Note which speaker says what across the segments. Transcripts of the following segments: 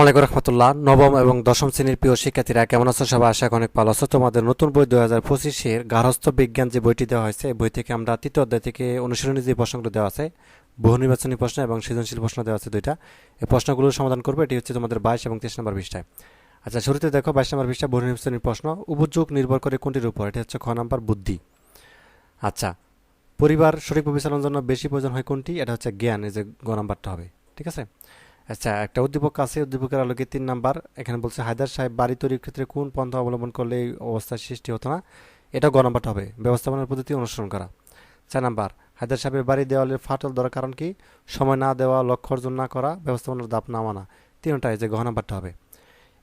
Speaker 1: আসসালামাইকুম রহমতুল্লাহ। নবম এবং দশম শ্রেণির প্রিয় শিক্ষার্থীরা কেমন আছো? সবাই আশা অনেক ভালো আছো। তোমাদের নতুন বই দুই হাজার পঁচিশের গার্হস্থ্য বিজ্ঞান যে বইটি দেওয়া হয়েছে বই থেকে আমরা তৃতীয় অধ্যায় থেকে অনুশীলনী যে প্রশ্নগুলো দেওয়া আছে, বহু নির্বাচনী প্রশ্ন এবং সৃজনশীল প্রশ্ন দেওয়া আছে দুইটা, এই প্রশ্নগুলোর সমাধান করবে। এটি হচ্ছে তোমাদের বাইশ এবং তেইশ নম্বর পৃষ্ঠায়। আচ্ছা শুরুতে দেখো বাইশ নম্বর পৃষ্ঠা, বহু নির্বাচনী প্রশ্ন, উপযোগ নির্ভর করে কোনটির উপর? এটি হচ্ছে খ নাম্বার, বুদ্ধি। আচ্ছা পরিবার সঠিকভাবে চালানোর জন্য বেশি প্রয়োজন হয় কোনটি? এটা হচ্ছে জ্ঞান, এই যে গ নাম্বারটা হবে, ঠিক আছে? আচ্ছা একটা উদ্দীপক আছে, উদ্দীপকের আলোকে তিন নাম্বার। এখানে বলছে, হায়দার সাহেব, বাড়ি তৈরির ক্ষেত্রে কোন পন্থা অবলম্বন করলে এই অবস্থার সৃষ্টি হতো না? এটা গ হবে। ব্যবস্থাপনার পদ্ধতি অনুসরণ করা। চার নাম্বার, হায়দার সাহেবের বাড়ি দেওয়ালের ফাটল ধরার কারণ কি? সময় না দেওয়া, লক্ষ্য অর্জন না করা, ব্যবস্থাপনার দাপ না মানা। তিনটাই যে গ নাম্বারটা হবে।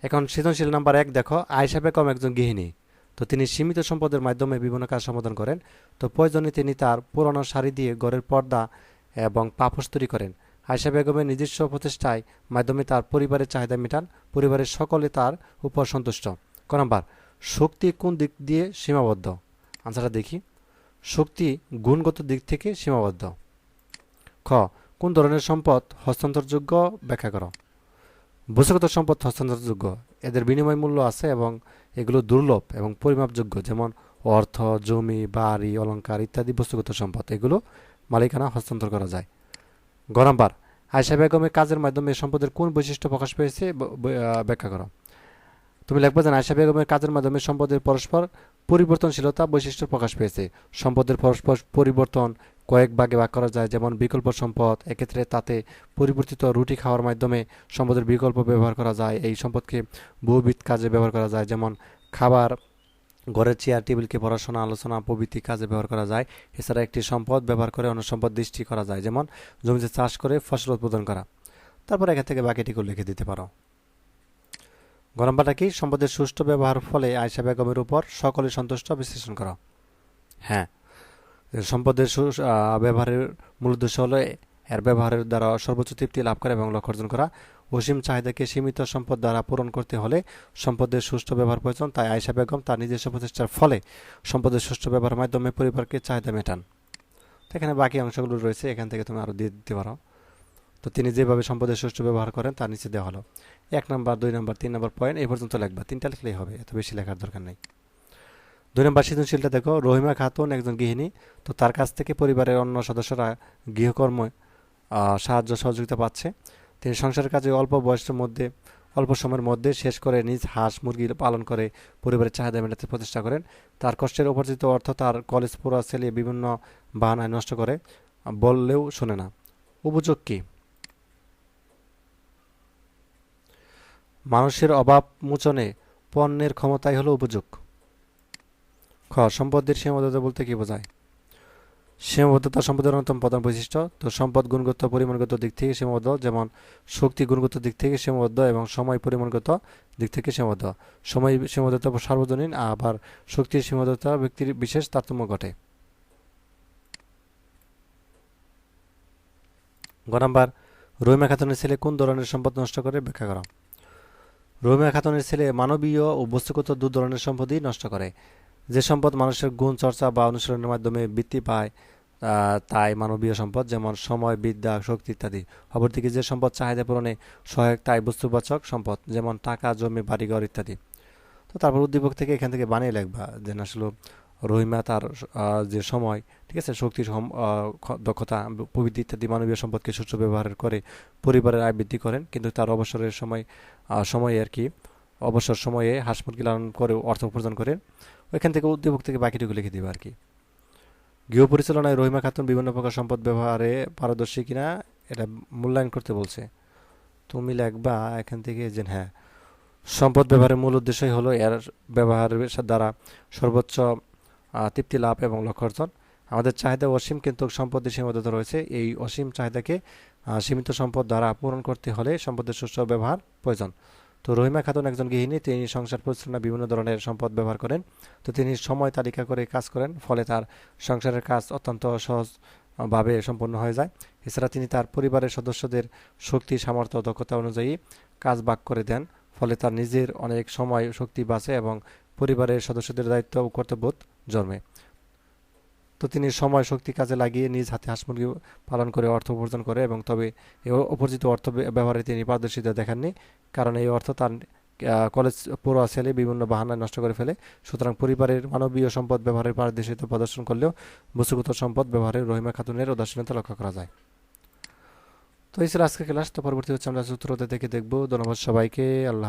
Speaker 1: এখন সৃজনশীল নাম্বার এক দেখো, আয় সাহেব কম একজন গৃহিণী। তো তিনি সীমিত সম্পদের মাধ্যমে বিভিন্ন কাজ সমাধান করেন। তো প্রয়োজনে তিনি তার পুরনো শাড়ি দিয়ে ঘরের পর্দা এবং পাপোশ তৈরি করেন। আয়সা বেগমের নিজস্ব প্রচেষ্টায় মাধ্যমে তার পরিবারের চাহিদা মেটান, পরিবারের সকলে তার উপর সন্তুষ্ট। ক নাম্বার, শক্তি কোন দিক দিয়ে সীমাবদ্ধ? আনসারটা দেখি। শক্তি গুণগত দিক থেকে সীমাবদ্ধ। খ, কোন ধরনের সম্পদ হস্তান্তরযোগ্য? ব্যাখ্যা করো। বস্তুগত সম্পদ হস্তান্তরযোগ্য। এদের বিনিময় মূল্য আছে এবং এগুলো দুর্লভ এবং পরিমাপযোগ্য, যেমন অর্থ, জমি, বাড়ি, অলংকার ইত্যাদি বস্তুগত সম্পদ। এগুলো মালিকানা হস্তান্তর করা যায়। গ নাম্বার আয়সা বেগমের কাজের মাধ্যমে সম্পদের কোন বৈশিষ্ট্য প্রকাশ পেয়েছে ব্যাখ্যা করো। তুমি লিখবে যে আয়সা বেগমের কাজের মাধ্যমে সম্পদের পরস্পর পরিবর্তনশীলতা বৈশিষ্ট্য প্রকাশ পেয়েছে। সম্পদের পরস্পর পরিবর্তন কয়েক ভাগে ভাগ করা যায়, যেমন বিকল্প সম্পদ, এক্ষেত্রে তাতে পরিবর্তিত রুটি খাওয়ার মাধ্যমে সম্পদের বিকল্প ব্যবহার করা যায়। এই সম্পদকে বহুবিধ কাজে ব্যবহার করা যায়, যেমন খাবার ঘরের চেয়ার টেবিলকে পড়াশোনা, আলোচনা, প্রভৃতি কাজে ব্যবহার করা যায়। এছাড়া একটি সম্পদ ব্যবহার করে অন্য সম্পদ দৃষ্টি করা যায়, যেমন জমিতে চাষ করে ফসল উৎপাদন করা। তারপর এখান থেকে বাকিটিকে লিখে দিতে পারো। গরমবাটা কি? সম্পদের সুষ্ঠু ব্যবহার ফলে আয়সা বেগমের উপর সকলে সন্তুষ্ট, বিশ্লেষণ করা। হ্যাঁ। সম্পদের ব্যবহারের মূল উদ্দেশ্য হলো এর ব্যবহারের দ্বারা সর্বোচ্চ তৃপ্তি লাভ করা এবং লক্ষ্য অর্জন করা। অসীম চাহিদাকে সীমিত সম্পদ দ্বারা পূরণ করতে হলে সম্পদের সুষ্ঠু ব্যবহার প্রয়োজন। তাই আয়সা বেগম তার নিজস্ব প্রচেষ্টার ফলে সম্পদের সুষ্ঠু ব্যবহারের মাধ্যমে পরিবারকে চাহিদা মেটান। তো এখানে বাকি অংশগুলো রয়েছে, এখান থেকে তুমি আরও দিয়ে দিতে পারো। তো তিনি যেভাবে সম্পদের সুষ্ঠু ব্যবহার করেন, তার নিচে দেওয়া হলো। এক নাম্বার, দুই নম্বর, তিন নম্বর পয়েন্ট এই পর্যন্ত লিখবা। তিনটা লিখলেই হবে, এত বেশি লেখার দরকার নেই। দুই নম্বর সৃজনশীলটা দেখো, রহিমা খাতুন একজন গৃহিণী। তো তার কাছ থেকে পরিবারের অন্য সদস্যরা গৃহকর্মে সাহায্য সহযোগিতা পাচ্ছে। তিনি সংসারের কাজে অল্প বয়সের মধ্যে, অল্প সময়ের মধ্যে শেষ করে নিজ হাঁস মুরগি পালন করে পরিবারের চাহিদা মেটাতে প্রচেষ্টা করেন। তার কষ্টের উপার্জিত অর্থ তার কলেজ পড়া ছেলে বিভিন্ন বাহানায় নষ্ট করে বললেও শোনে না। উপযোগ কি? মানুষের অভাব মোচনে পণ্যের ক্ষমতাই হলো উপযোগ। খ সম্পদের সীমাবদ্ধতা বলতে কি বোঝায়? সীমাবদ্ধতা সম্পদের অন্যতম প্রধান বৈশিষ্ট্য। তো সম্পদ গুণগত পরিমাণগত দিক থেকে সীমাবদ্ধ, যেমন শক্তি গুণগত দিক থেকে সীমাবদ্ধ এবং সময় পরিমাণগত দিক থেকে সীমাবদ্ধ। সময় সীমাবদ্ধতা সার্বজনীন, আবার শক্তির সীমাবদ্ধতা ব্যক্তির বিশেষ তারতম্য ঘটে। গ নাম্বার, রহিমা খাতুনের ছেলে কোন ধরনের সম্পদ নষ্ট করে? ব্যাখ্যা করা। রহিমা খাতুনের ছেলে মানবীয় ও বস্তুগত দু ধরনের সম্পদই নষ্ট করে। যে সম্পদ মানুষের গুণ, চর্চা বা অনুশীলনের মাধ্যমে বৃদ্ধি পায় তাই মানবীয় সম্পদ, যেমন সময়, বিদ্যা, শক্তি ইত্যাদি। অপরদিকে যে সম্পদ চাহিদা পূরণে সহায়ক, তাই বস্তুবাচক সম্পদ, যেমন টাকা, জমি, বাড়িঘর ইত্যাদি। তো তারপর উদ্দীপক থেকে এখান থেকে বানিয়ে লিখবা যে আসলে রহিমা তার যে সময়, ঠিক আছে, শক্তি দক্ষতা প্রভৃতি ইত্যাদি মানবীয় সম্পদকে সুষ্ঠু ব্যবহার করে পরিবারের আয় বৃদ্ধি করেন। কিন্তু তার অবসরের সময় সময়ে আর কি অবসর সময়ে হাঁস মুরগি লালন করে অর্থ উপার্জন করে, ওইখান থেকে উদ্দীপক থেকে বাকিটুকু লিখে দিবে আর কি। গৃহ পরিচালনায় রহিমা খাতুন বিভিন্ন প্রকার সম্পদ ব্যবহারে পারদর্শী কিনা, এটা মূল্যায়ন করতে বলছে। তুমি লেখবা এখান থেকে যে হ্যাঁ সম্পদ ব্যবহারের মূল উদ্দেশ্যই হলো এর ব্যবহারের দ্বারা সর্বোচ্চ তৃপ্তি লাভ এবং লক্ষ্য অর্জন। আমাদের চাহিদা অসীম কিন্তু সম্পদের সীমাবদ্ধতা রয়েছে। এই অসীম চাহিদাকে সীমিত সম্পদ দ্বারা পূরণ করতে হলে সম্পদের সুষ্ঠু ব্যবহার প্রয়োজন। তো রহিমা খাতুন একজন গৃহিণী, তিনি সংসার পরিচালনা, বিভিন্ন ধরনের সম্পদ ব্যবহার করেন। তো তিনি সময় তালিকা করে কাজ করেন, ফলে তার সংসারের কাজ অত্যন্ত সহজ ভাবে সম্পন্ন হয়ে যায়। এছাড়া তিনি তার পরিবারের সদস্যদের শক্তি, সামর্থ্য দক্ষতা অনুযায়ী কাজ ভাগ করে দেন, ফলে তার নিজের অনেক সময় শক্তি বাঁচে এবং পরিবারের সদস্যদের দায়িত্ব ও কর্তব্য জন্মে। তো তিনি সময় শক্তি কাজে লাগিয়ে নিজ হাতে হাঁস মুরগি পালন করে অর্থ উপার্জন করে এবং তবে উপার্জিত অর্থ ব্যবহারে তিনি পারদর্শিতা দেখাননি। কারণ এই অর্থ তার কলেজ পড়ুয়া ছেলে বিভিন্ন বাহানায় নষ্ট করে ফেলে। সুতরাং পরিবারের মানবীয় সম্পদ ব্যবহারের পারদর্শিতা প্রদর্শন করলেও বস্তুগত সম্পদ ব্যবহারে রহিমা খাতুনের উদাসীনতা লক্ষ্য করা যায়। তো এই ছিল আজকে ক্লাস। তো পরবর্তী হচ্ছে আমরা সূত্রতে থেকে দেখব। ধন্যবাদ সবাইকে। আল্লাহ